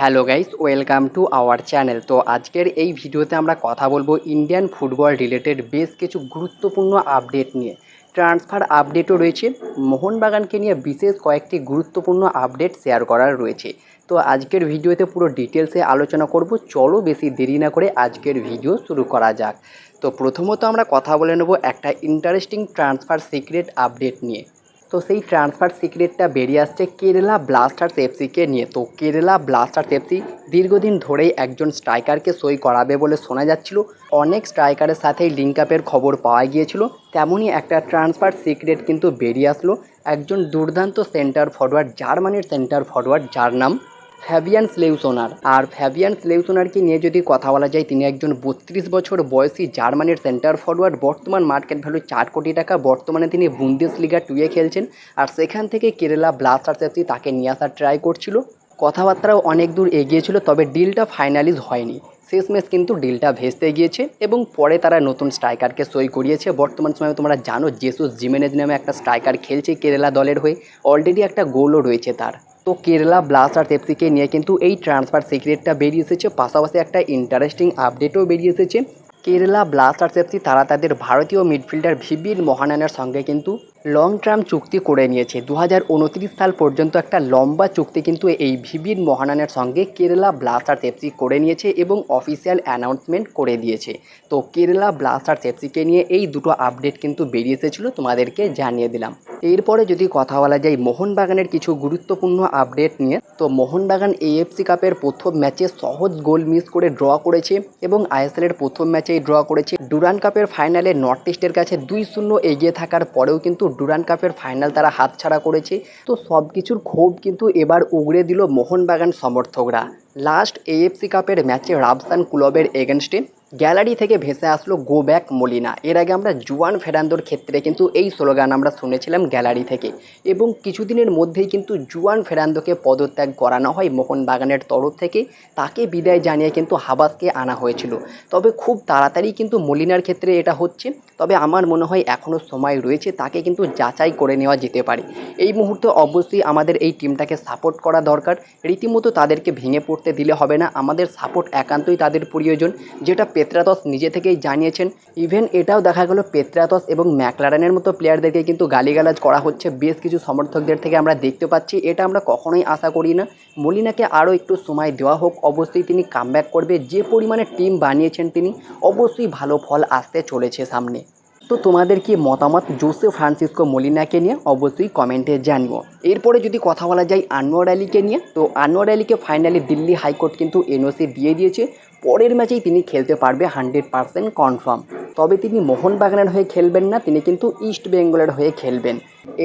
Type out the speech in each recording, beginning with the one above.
Hello guys, welcome to our channel. তো আজকের এই ভিডিওতে আমরা কথা বলব ইন্ডিয়ান ফুটবল রিলেটেড বেশ কিছু গুরুত্বপূর্ণ আপডেট নিয়ে। ট্রান্সফার আপডেটও রয়েছে, মোহনবাগানকে নিয়ে বিশেষ কয়েকটি গুরুত্বপূর্ণ আপডেট শেয়ার করার রয়েছে। তো আজকের ভিডিওতে পুরো ডিটেলসে আলোচনা করব, চলো বেশি দেরি না করে আজকের ভিডিও শুরু করা যাক। তো প্রথমত আমরা কথা বলে নেব একটা ইন্টারেস্টিং ট্রান্সফার সিক্রেট আপডেট নিয়ে। তো সেই ট্রান্সফার সিক্রেটটা বেরিয়ে আসছে কেরালা ব্লাস্টার্স এফসিকে নিয়ে। তো কেরালা ব্লাস্টার্স এফসি দীর্ঘদিন ধরেই একজন স্ট্রাইকারকে সই করাবে বলে শোনা যাচ্ছিল। অনেক স্ট্রাইকারের সাথেই লিঙ্ক আপের খবর পাওয়া গিয়েছিল। তেমনই একটা ট্রান্সফার সিক্রেট কিন্তু বেরিয়ে আসলো। একজন দুর্দান্ত সেন্টার ফরওয়ার্ড জার্মানির সেন্টার ফরওয়ার্ড যার নাম ফ্যাবিয়ান স্লেউসোনার। আর ফ্যাবিয়ান স্লেউসোনারকে নিয়ে যদি কথা বলা যায়, তিনি একজন বত্রিশ বছর বয়সী জার্মানির সেন্টার ফরওয়ার্ড, বর্তমান মার্কেট ভ্যালু চার কোটি টাকা, বর্তমানে তিনি বুন্দেস লিগা টুয়ে খেলছেন। আর সেখান থেকে কেরালা ব্লাস্টার্স এফসি তাকে নিয়ে আসার ট্রাই করছিল। কথাবার্তাও অনেক দূর এগিয়েছিল তবে ডিলটা ফাইনালিজ হয়নি। শেষমেশ কিন্তু ডিলটা ভেস্তে গিয়েছে এবং পরে তারা নতুন স্ট্রাইকারকে সই করিয়েছে। বর্তমান সময়ে তোমরা জানো জেসুস জিমেনেজ নামে একটা স্ট্রাইকার খেলছে কেরালা দলের হয়ে। অলরেডি একটা গোলও রয়েছে তার। তো কেরালা ব্লাস্টার্স এফসিকে নিয়ে কিন্তু এই ট্রান্সফার সিক্রেটটা বেরিয়ে এসেছে। পাশাপাশি একটা ইন্টারেস্টিং আপডেটও বেরিয়ে এসেছে। কেরালা ব্লাস্টার্স এফসি তারা তাদের ভারতীয় মিডফিল্ডার ভিবির মহানানের সঙ্গে কিন্তু লং টার্ম চুক্তি করে নিয়েছে। দু হাজার উনত্রিশ সাল পর্যন্ত একটা লম্বা চুক্তি কিন্তু এই ভিবির মহানানের সঙ্গে কেরালা ব্লাস্টার্স এফসি করে নিয়েছে এবং অফিসিয়াল অ্যানাউন্সমেন্ট করে দিয়েছে। তো কেরালা ব্লাস্টার্স এফসিকে নিয়ে এই দুটো আপডেট কিন্তু বেরিয়ে এসেছিল, তোমাদেরকে জানিয়ে দিলাম। এরপরে যদি কথা বলা যায় মোহনবাগানের কিছু গুরুত্বপূর্ণ আপডেট নিয়ে, তো মোহনবাগান এএফসি কাপের প্রথম ম্যাচে সহজ গোল মিস করে ড্র করেছে এবং আইএসএলের প্রথম ম্যাচেই ড্র করেছে। ডুরান কাপের ফাইনালে নর্থ ইস্টের কাছে দুই শূন্য এগিয়ে থাকার পরেও কিন্তু ডুরান কাপের ফাইনাল তারা হাতছাড়া করেছে। তো সব কিছুর ক্ষোভ কিন্তু এবার উগড়ে দিল মোহনবাগান সমর্থকরা। লাস্ট এএফসি কাপের ম্যাচে রাবসান ক্লবের এগেনস্টে গ্যালারি থেকে ভেসে আসলো গো ব্যাক মলিনা এর আগে আমরা জুয়ান ফেরান্দোর ক্ষেত্রে কিন্তু এই স্লোগান আমরা শুনেছিলাম গ্যালারি থেকে। এবং কিছুদিনের মধ্যেই কিন্তু জুয়ান ফেরান্দোকে পদত্যাগ করানো হয় মোহনবাগানের তরফ থেকে। তাকে বিদায় জানিয়ে কিন্তু হাবাসকে আনা হয়েছিল। তবে খুব তাড়াতাড়ি কিন্তু মলিনার ক্ষেত্রে এটা হচ্ছে। তবে আমার মনে হয় এখনও সময় রয়েছে তাকে কিন্তু যাচাই করে নেওয়া যেতে পারে। এই মুহূর্তে অবশ্যই আমাদের এই টিমটাকে সাপোর্ট করা দরকার। রীতিমতো তাদেরকে ভেঙে পড়তে দিলে হবে না। আমাদের সাপোর্ট একান্তই তাদের প্রয়োজন, যেটা পেত্রাতস নিজে থেকেই জানিয়েছেন। ইভেন এটাও দেখা গেল পেত্রাতস এবং ম্যাকলারানের মতো প্লেয়ারদেরকে কিন্তু গালিগালাজ করা হচ্ছে। বেশ কিছু সমর্থকদের থেকে আমরা দেখতে পাচ্ছি। এটা আমরা কখনোই আশা করি না। মলিনাকে আরও একটু সময় দেওয়া হোক। অবশ্যই তিনি কামব্যাক করবে। যে পরিমাণে টিম বানিয়েছেন তিনি, অবশ্যই ভালো ফল আসতে চলেছে সামনে। তো তোমাদের কি মতামত জোসে ফ্রান্সিসকো মলিনাকে নিয়ে? অবশ্যই কমেন্টে জানিও। এরপরে যদি কথা বলা যায় আনোয়ার আলীকে নিয়ে, তো আনোয়ার আলীকে ফাইনালি দিল্লি হাইকোর্ট কিন্তু এনওসি দিয়ে দিয়েছে। পরের ম্যাচেই তিনি খেলতে পারবে হান্ড্রেড পারসেন্ট কনফার্ম। তবে তিনি মোহনবাগানের হয়ে খেলবেন না, তিনি কিন্তু ইস্ট বেঙ্গলের হয়ে খেলবেন।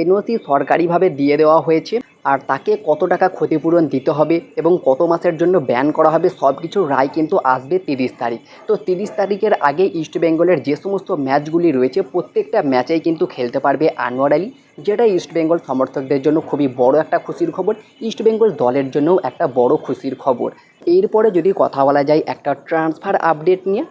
এনওসি সরকারিভাবে দিয়ে দেওয়া হয়েছে। আর তাকে কত টাকা ক্ষতিপূরণ দিতে হবে এবং কত মাসের জন্য ব্যান করা হবে সব কিছু রায় কিন্তু আসবে তিরিশ তারিখ। তো তিরিশ তারিখের আগে ইস্ট বেঙ্গলের যে সমস্ত ম্যাচগুলি রয়েছে, প্রত্যেকটা ম্যাচেই কিন্তু খেলতে পারবে আনোয়ার আলী, যেটা ইস্ট বেঙ্গল সমর্থকদের জন্য খুবই বড় একটা খুশির খবর। ইস্ট বেঙ্গল দলের জন্যও একটা বড় খুশির খবর। এরপরে যদি কথা বলা যায় একটা ট্রান্সফার আপডেট নিয়ে।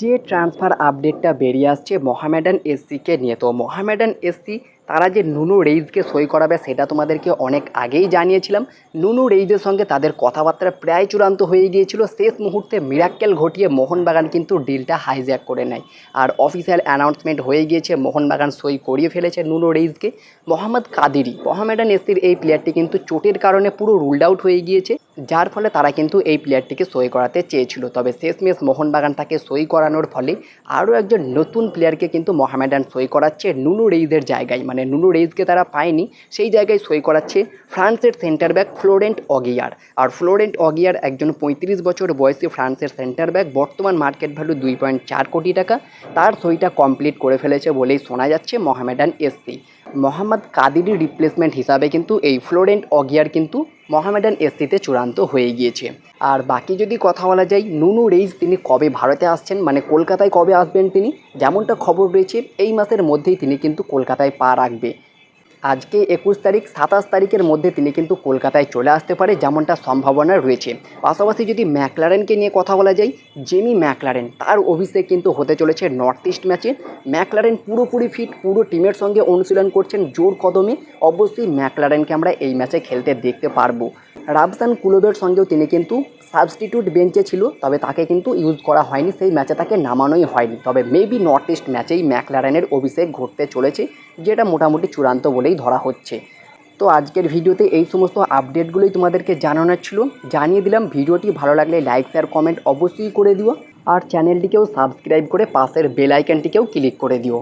যে ট্রান্সফার আপডেটটা বেরিয়ে আসছে মোহামেডান এসসিকে নিয়ে। তো মোহামেডান এসসি তারা যে নুনু রেইজকে সই করাবে সেটা তোমাদেরকে অনেক আগেই জানিয়েছিলাম। নুনু রেইজের সঙ্গে তাদের কথাবার্তা প্রায় চূড়ান্ত হয়ে গিয়েছিল। শেষ মুহূর্তে মিরাক্কেল ঘটিয়ে মোহনবাগান কিন্তু ডিলটা হাইজ্যাক করে নেয়। আর অফিসিয়াল অ্যানাউন্সমেন্ট হয়ে গিয়েছে, মোহনবাগান সই করিয়ে ফেলেছে নুনু রেইজকে। মোহাম্মদ কাদিরি, মোহামেডান এসসির এই প্লেয়ারটি কিন্তু চোটের কারণে পুরো রুলড আউট হয়ে গিয়েছে। যার ফলে তারা কিন্তু এই প্লেয়ারটিকে সই করাতে চেয়েছিল। তবে শেষমেশ মোহনবাগান তাকে সই করানোর ফলে আরও একজন নতুন প্লেয়ারকে কিন্তু মোহামেডান সই করাচ্ছে নুনু রেইজের জায়গায়। মানে নুনু রেইজকে তারা পায়নি, সেই জায়গায় সই করাচ্ছে ফ্রান্সের সেন্টার ব্যাক ফ্লোরেন্ট অগিয়ার। আর ফ্লোরেন্ট অগিয়ার একজন পঁয়ত্রিশ বছর বয়সী ফ্রান্সের সেন্টার ব্যাক বর্তমান মার্কেট ভ্যালু দুই পয়েন্ট চার কোটি টাকা। তার সইটা কমপ্লিট করে ফেলেছে বলেই শোনা যাচ্ছে Mohammedan SC Mohammad Kadiri replacement হিসাবে কিন্তু এই ফ্লোরেন্ট অগিয়ার কিন্তু মোহামেডান এসসিতে চূড়ান্ত হয়ে গিয়েছে। আর বাকি যদি কথা বলা যায় নুনু রেইস তিনি কবে ভারতে আসছেন? মানে কলকাতায় কবে আসবেন তিনি? যেমনটা খবর রয়েছে, এই মাসের মধ্যেই তিনি কিন্তু কলকাতায় পা রাখবে। আজকে একুশ তারিখ, সাতাশ তারিখের মধ্যে তিনি কিন্তু কলকাতায় চলে আসতে পারে যেমনটা সম্ভাবনা রয়েছে। পাশাপাশি যদি ম্যাকলারেনকে নিয়ে কথা বলা যায়, জেমি ম্যাকলারেন তার অভিষেক কিন্তু হতে চলেছে নর্থ ইস্ট ম্যাচে। ম্যাকলারেন পুরোপুরি ফিট পুরো টিমের সঙ্গে অনুশীলন করছেন জোর কদমে। অবশ্যই ম্যাকলারেনকে আমরা এই ম্যাচে খেলতে দেখতে পারব। রাবসান কুলোবের সঙ্গেও তিনি কিন্তু সাবস্টিটিউট বেঞ্চে ছিল, তবে তাকে কিন্তু ইউজ করা হয়নি। সেই ম্যাচে তাকে নামানোই হয়নি। তবে মেবি নর্থ ইস্ট ম্যাচেই ম্যাকলারেনের অভিষেক ঘটতে চলেছে, যেটা মোটামুটি চূড়ান্ত বলেই ধরা হচ্ছে। তো আজকের ভিডিওতে এই সমস্ত আপডেটগুলোই তোমাদেরকে জানানোর ছিল। জানিয়ে দিলাম, ভিডিওটি ভালো লাগলে লাইক, শেয়ার, কমেন্ট অবশ্যই করে দিও। আর চ্যানেলটিকেও সাবস্ক্রাইব করে পাশের বেল আইকনটিকেও ক্লিক করে দিও।